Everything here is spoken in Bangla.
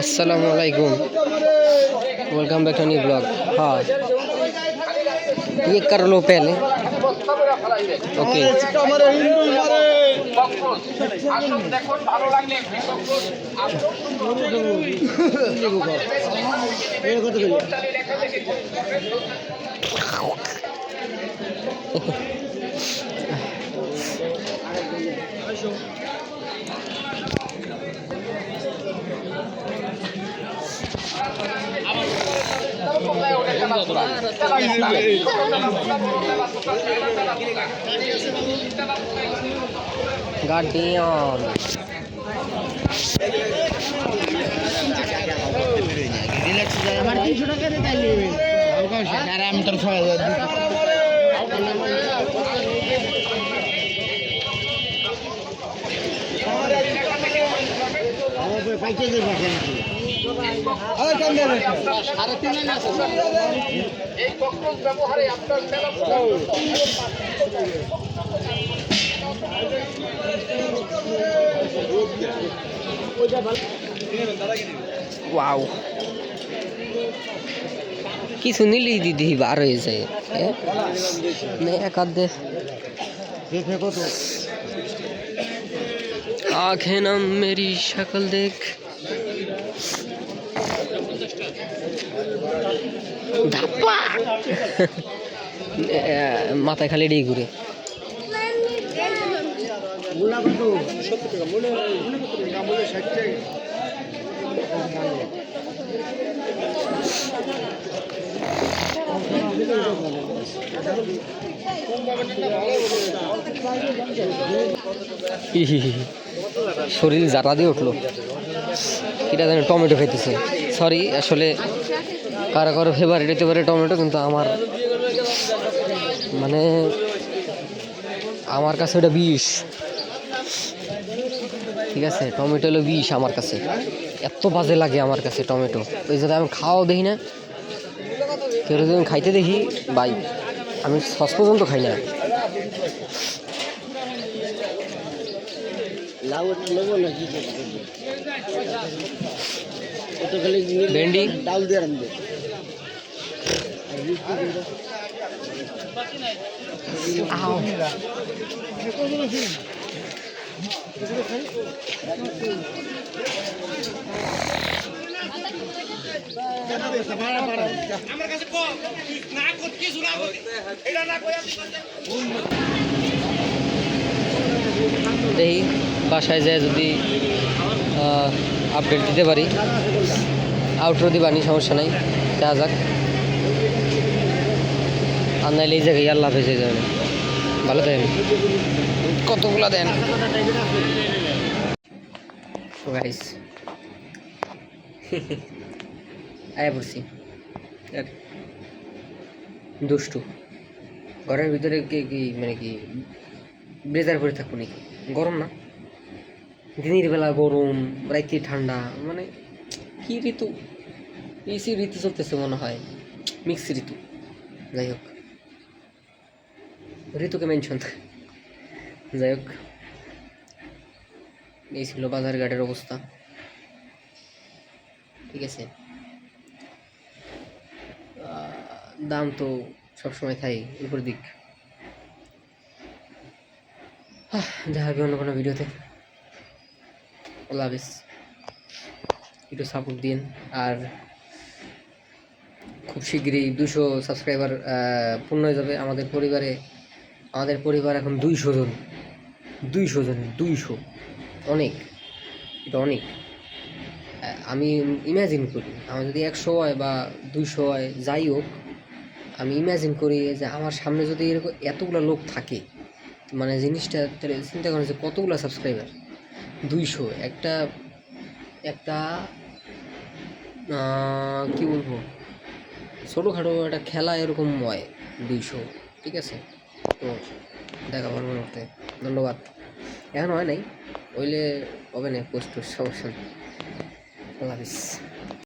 আসসালামু আলাইকুম welcome back to new blog हाँ ये कर लो पहले ओके আসুন দেখুন গার্ডিয়ান আমার তিনশো টাকা দিয়ে আমি তোর ছয় হাজার দিচ্ছি আমার পাইতে দেবো এই ককটেল ব্যবহারে আপনার মেলা वाओ কিছু নিলেই দিদি বার হয়ে যায় এ? নে এক আধ দে কত आंखें नम मेरी शक्ल देख ধাপ্পা! মাথায় খালি এটাই ঘুরে শরীর জাটা দিয়ে উঠল এটা জানি, টমেটো খাইতেছে। সরি আসলে কারও কারও ফেভারিট হতে পারে টমেটো, কিন্তু আমার মানে আমার কাছে ওটা বিষ। ঠিক আছে, টমেটো হলো বিষ আমার কাছে। এত বাজে লাগে আমার কাছে টমেটো। ওই জন্য আমি খাওয়াও দেখি না। কেউ যদি আমি খাইতে দেখি বাই আমি সস পর্যন্ত খাই না। লাউ নেব না কি করব কত খালি ভেন্ডি? ডাল দিয়ে রাখবে আর মিষ্টি দিয়ে আও দেখি বাসায় যায় যদি আপডেট দিতে পারি। আউটরো দিবানি সমস্যা নাই যা যাক। আর নাইলে এই জায়গায় আল্লাহ হয়ে যাবে। ভালো দেন কতগুলা দেন? গাইস আয়া পড়ছি। দুষ্টু। ঘরের ভিতরে কি কি মানে কি ব্লেজার পরে থাকব নাকি? গরম না? দিনের বেলা গরম রাইতে ঠান্ডা মানে কি ঋতু? এসি ঋতু চলতেছে মনে হয় মিক্স ঋতু। যাই হোক। ঋতুকে মেনশন যাই হোক। এই ছিল বাজার ঘাটের অবস্থা। ঠিক আছে। দাম তো সবসময় থাই, উপর দিক। দেখা হবে অন্য কোনো ভিডিওতে। আল্লাহ হাফিজ। একটু সাপোর্ট দিন। আর খুব শীঘ্রই দুশো সাবস্ক্রাইবার পূর্ণ হয়ে যাবে আমাদের পরিবারে। আমাদের পরিবার এখন দুইশো জন। দুইশো জন, দুইশো। অনেক। এটা অনেক। আমি ইমাজিন করি। আমার যদি একশো হয় বা দুইশো হয়, যাই হোক, আমি ইমাজিন করি যে আমার সামনে যদি এরকম এতগুলো লোক থাকে মানে জিনিসটা চিন্তা করেন যে কতগুলো সাবস্ক্রাইবার দুইশো, একটা একটা কী বলব? ছোটোখাটো একটা খেলা এরকম হয়, দুইশো, ঠিক আছে? তো দেখা পারব করতে ধন্যবাদ। এখন হয় নাই ওইলে হবে না পোস্ট সমস্যা আল্লাহ হাফিজ।